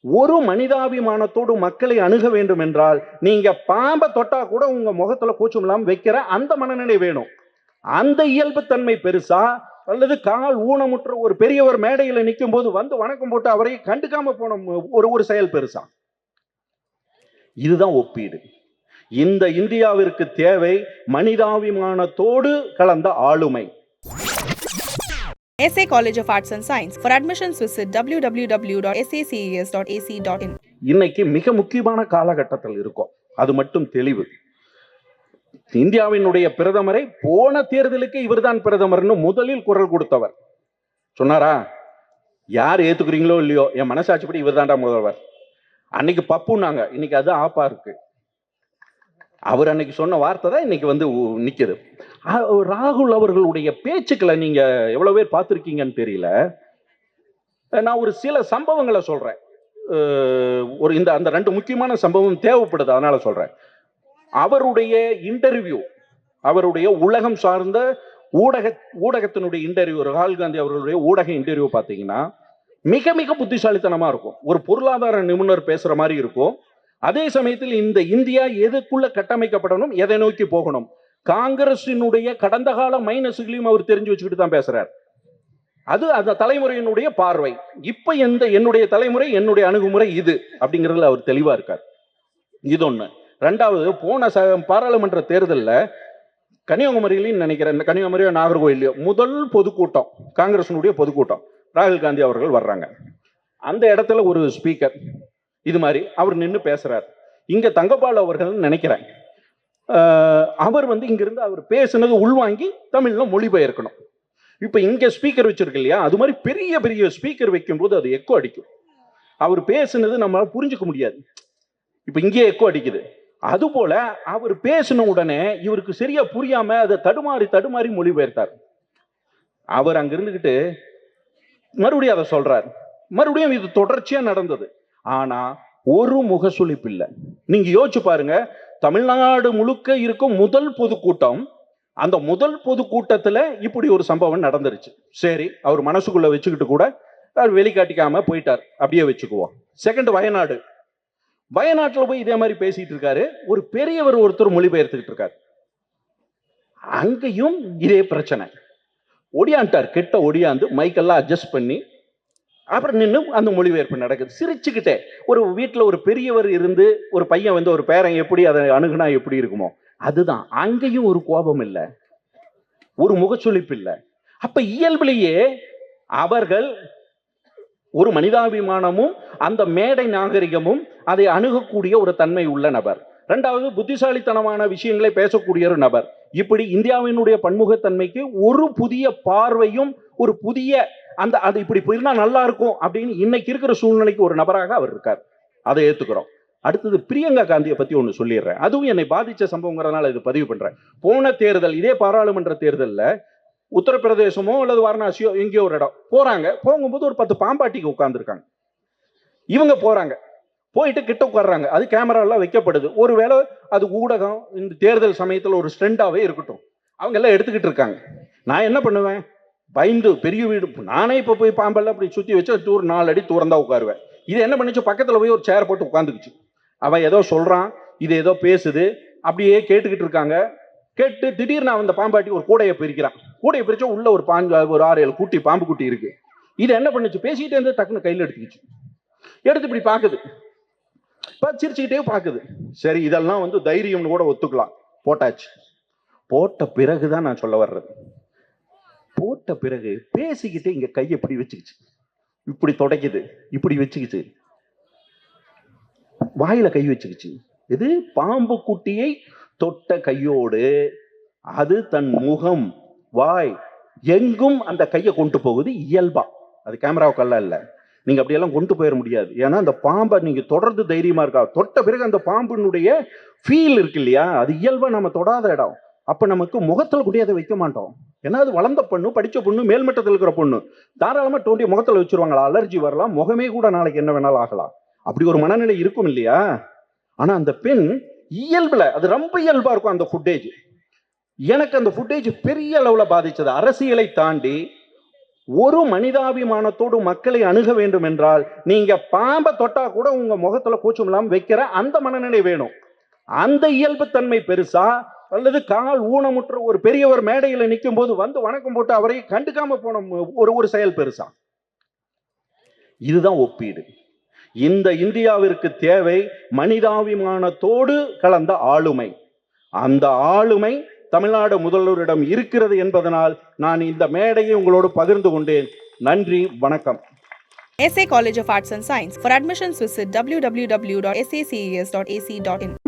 ஒரு மனிதாபிமானத்தோடு மக்களை அணுக வேண்டும் என்றால் நீங்க பாம்பை தொட்டா கூட உங்க முகத்துல கூச்சம் இல்லாமல் வைக்கிற அந்த மனநிலை வேணும். அந்த இயல்புத்தன்மை பெருசா அல்லது கால் ஊனமுற்ற ஒரு பெரியவர் மேடையில் நிற்கும் போது வந்து வணக்கம் போட்டு அவரை கண்டுக்காம போன ஒரு ஒரு செயல் பெருசா. இதுதான் ஒப்பீடு. இந்த இந்தியாவிற்கு தேவை மனிதாபிமானத்தோடு கலந்த ஆளுமை. SA College of Arts and Science. For admissions, visit www.sacas.ac.in. இன்னைக்கு மிக முக்கியமான காலகட்டத்தில் இருக்கும். அது மட்டும் தெளிவு. இந்தியாவினுடைய பிரதமரை போன தேர்தலுக்கு இவர்தான் பிரதமர்னு முதலில் குரல் கொடுத்தவர். சொன்னாரா? யார் ஏத்துக்கிறீங்களோ இல்லையோ? என் மனசாட்சிப்படி இவர்தான்டா முதல்வர். அன்னைக்கு பப்புனாங்க இன்னைக்கு அது ஆப்பா இருக்கு. அவர் அன்னைக்கு சொன்ன வார்த்தை தான் இன்னைக்கு வந்து நிற்கிது ராகுல் அவர்களுடைய பேச்சுக்களை நீங்க எவ்வளவு பேர் பார்த்துருக்கீங்கன்னு தெரியல. நான் ஒரு சில சம்பவங்களை சொல்றேன். ஒரு இந்த அந்த ரெண்டு முக்கியமான சம்பவம் தேவைப்படுது அதனால சொல்றேன். அவருடைய இன்டர்வியூ அவருடைய உலகம் சார்ந்த ஊடக ஊடகத்தினுடைய இன்டர்வியூ ராகுல் காந்தி அவர்களுடைய ஊடக இன்டர்வியூ பார்த்தீங்கன்னா மிக மிக புத்திசாலித்தனமா இருக்கும். ஒரு பொருளாதார நிபுணர் பேசுற மாதிரி இருக்கும். அதே சமயத்தில் இந்த இந்தியா எதுக்குள்ள கட்டமைக்கப்படணும்? எதை நோக்கி போகணும்? காங்கிரசினுடைய கடந்த கால மைனஸுகளையும் அவர் தெரிஞ்சு வச்சுக்கிட்டு தான் பேசுறார். அது அந்த தலைமுறையினுடைய பார்வை. இப்ப எந்த என்னுடைய தலைமுறை என்னுடைய அணுகுமுறை இது அப்படிங்கிறதுல அவர் தெளிவா இருக்கார். இது ஒண்ணு. ரெண்டாவது போன ச பாராளுமன்ற தேர்தலில் கன்னியாகுமரியிலையும் நினைக்கிறேன். கன்னியாகுமரியோ நாகர்கோயிலையோ முதல் பொதுக்கூட்டம் காங்கிரசினுடைய பொதுக்கூட்டம். ராகுல் காந்தி அவர்கள் வர்றாங்க. அந்த இடத்துல ஒரு ஸ்பீக்கர் இது மாதிரி அவர் நின்று பேசுறார். இங்க தங்கபால் அவர்கள் நினைக்கிறேன். அவர் வந்து இங்கிருந்து அவர் பேசுனது உள்வாங்கி தமிழ்ல மொழிபெயர்க்கணும். இப்போ இங்க ஸ்பீக்கர் வச்சிருக்கு இல்லையா? அது மாதிரி பெரிய பெரிய ஸ்பீக்கர் வைக்கும்போது அது எக்கோ அடிக்கும். அவர் பேசுனது நம்மளால புரிஞ்சுக்க முடியாது. இப்போ இங்கே எக்கோ அடிக்குது. அதுபோல அவர் பேசின உடனே இவருக்கு சரியா புரியாம அதை தடுமாறி தடுமாறி மொழிபெயர்த்தார். அவர் அங்க இருந்துகிட்டு மறுபடியும் அதை சொல்றார். மறுபடியும் இது தொடர்ச்சியா நடந்தது. ஆனா ஒரு முகசுளிப்பு இல்லை நீங்க யோசிச்சு பாருங்க தமிழ்நாடு முழுக்க இருக்கும் முதல் பொதுக்கூட்டம் அந்த முதல் பொதுக்கூட்டத்துல இப்படி ஒரு சம்பவம் நடந்துருச்சு. சரி அவர் மனசுக்குள்ள வச்சுக்கிட்டு கூட அவர் வெளிக்காட்டிக்காம போயிட்டார். அப்படியே வச்சுக்குவோம். செகண்ட் வயநாடு. வயநாட்டில் போய் இதே மாதிரி பேசிட்டு இருக்காரு. ஒரு பெரியவர் ஒருத்தர் மொழிபெயர்த்துக்கிட்டு இருக்காரு. அங்கேயும் இதே பிரச்சனை. ஒடியான்ட்டார். கிட்ட ஒடியாந்து மைக்கெல்லாம் அட்ஜஸ்ட் பண்ணி அப்புறம் நின்று அந்த மொழிபெயர்ப்பு நடக்குது. சிரிச்சுக்கிட்டே. ஒரு வீட்டில் ஒரு பெரியவர் இருந்து ஒரு பையன் வந்து ஒரு பேரன் எப்படி அதை அணுகுனா எப்படி இருக்குமோ? அதுதான். அங்கேயும் ஒரு கோபம் இல்லை. ஒரு முகச்சொலிப்பு இல்லை. அப்ப இயல்பிலேயே அவர்கள் ஒரு மனிதாபிமானமும் அந்த மேடை நாகரிகமும் அதை அணுகக்கூடிய ஒரு தன்மை உள்ள நபர். ரெண்டாவது புத்திசாலித்தனமான விஷயங்களை பேசக்கூடிய ஒரு நபர். இப்படி இந்தியாவினுடைய பன்முகத்தன்மைக்கு ஒரு புதிய பார்வையும் ஒரு புதிய அந்த அது இப்படி போயிருந்தா நல்லா இருக்கும் அப்படின்னு இன்னைக்கு இருக்கிற சூழ்நிலைக்கு ஒரு நபராக அவர் இருக்கார். அதை ஏத்துக்கிறோம். அடுத்தது பிரியங்கா காந்தியை பத்தி ஒன்று சொல்லிடுறேன். அதுவும் என்னை பாதிச்ச சம்பவங்கிறதுனால இது பதிவு பண்றேன். போன தேர்தல் இதே பாராளுமன்ற தேர்தலில் உத்தரப்பிரதேசமோ அல்லது வாரணாசியோ எங்கேயோ ஒரு இடம் போறாங்க. போகும்போது ஒரு பத்து பாம்பாட்டிக்கு உட்காந்துருக்காங்க இவங்க போறாங்க. போயிட்டு கிட்ட உட்காடுறாங்க அது கேமராலாம் வைக்கப்படுது. ஒருவேளை அது ஊடகம் இந்த தேர்தல் சமயத்தில் ஒரு ஸ்ட்ரெண்டாகவே இருக்கட்டும். அவங்க எல்லாம் எடுத்துக்கிட்டு இருக்காங்க. நான் என்ன பண்ணுவேன்? பயந்து பெரிய வீடு நானே இப்போ போய் பாம்பெல்லாம் அப்படி சுற்றி வச்சு தூர் நாலு அடி தூரம் தான் உட்காருவேன். இது என்ன பண்ணுச்சு? பக்கத்தில் போய் ஒரு சேர் போட்டு உட்காந்துக்குச்சு அவன் ஏதோ சொல்கிறான் இது ஏதோ பேசுது அப்படியே கேட்டுக்கிட்டு இருக்காங்க. கேட்டு திடீர்னு அவன் அந்த பாம்பாட்டி ஒரு கூடையை பிரிக்கிறான். கூடையை பிரிச்சா உள்ள ஒரு பாஞ்சு ஒரு ஆறு ஏழு குட்டி பாம்பு குட்டி இருக்கு. இது என்ன பண்ணுச்சு? பேசிக்கிட்டே இருந்து டக்குன்னு கையில் எடுத்துக்கிச்சு. எடுத்து இப்படி பார்க்குது இப்போ சிரிச்சுக்கிட்டே பார்க்குது சரி இதெல்லாம் வந்து தைரியம்னு கூட ஒத்துக்கலாம். போட்டாச்சு. போட்ட பிறகுதான் நான் சொல்ல வர்றது. போட்ட பிறகு பேசிக்கிட்டு இங்க கையை எப்படி வச்சுக்கிச்சு? இப்படி தொடக்குது இப்படி வச்சுக்கிச்சு. வாயில கை வச்சுக்கிச்சு. இது பாம்பு குட்டியை தொட்ட கையோடு அது தன் முகம் வாய் எங்கும் அந்த கையை கொண்டு போகுது இயல்பா. அது கேமராவுக்கெல்லாம் இல்லை. நீங்க அப்படியெல்லாம் கொண்டு போயிட முடியாது. ஏன்னா அந்த பாம்பை நீங்க தொடர்ந்து தைரியமா இருக்கா? தொட்ட பிறகு அந்த பாம்பினுடைய ஃபீல் இருக்கு இல்லையா? அது இயல்பா நம்ம தொடாத இடம். அப்ப நமக்கு முகத்துல கூட அதை வைக்க மாட்டோம். ஏன்னா அது வளர்ந்த பொண்ணு படித்த பொண்ணு மேல்மட்டத்தில் இருக்கிற பொண்ணு. தாராளமாக தோண்டி முகத்தில் வச்சிருவாங்களா? அலர்ஜி வரலாம். முகமே கூட நாளைக்கு என்ன வேணாலும் ஆகலாம். அப்படி ஒரு மனநிலை இருக்கும் இல்லையா? ஆனால் அந்த பெண் இயல்பில் அது ரொம்ப இயல்பாக இருக்கும் அந்த ஃபுட்டேஜ் எனக்கு அந்த ஃபுட்டேஜ் பெரிய அளவில் பாதித்தது அரசியலை தாண்டி ஒரு மனிதாபிமானத்தோடு மக்களை அணுக வேண்டும் என்றால் நீங்க பாம்பை தொட்டா கூட உங்க முகத்துல கூச்சம் இல்லாமல் வைக்கிற அந்த மனநிலை வேணும். அந்த இயல்புத்தன்மை பெருசா அல்லது கால் ஊனமுற்ற ஒரு பெரியவர் மேடையில் நிற்கும் போது வந்து வணக்கம் போட்டு அவரை கண்டுக்காம போன ஒரு ஒரு செயல் பெருசா? இதுதான் ஒப்பீடு. இந்த இந்தியாவிற்கு தேவை மனிதாபிமானத்தோடு கலந்த ஆளுமை. அந்த ஆளுமை தமிழ்நாடு முதல்வரிடம் இருக்கிறது என்பதனால் நான் இந்த மேடையை உங்களோடு பகிர்ந்து கொண்டேன். நன்றி வணக்கம். SA College of Arts and Science. For admissions, visit www.sacas.ac.in.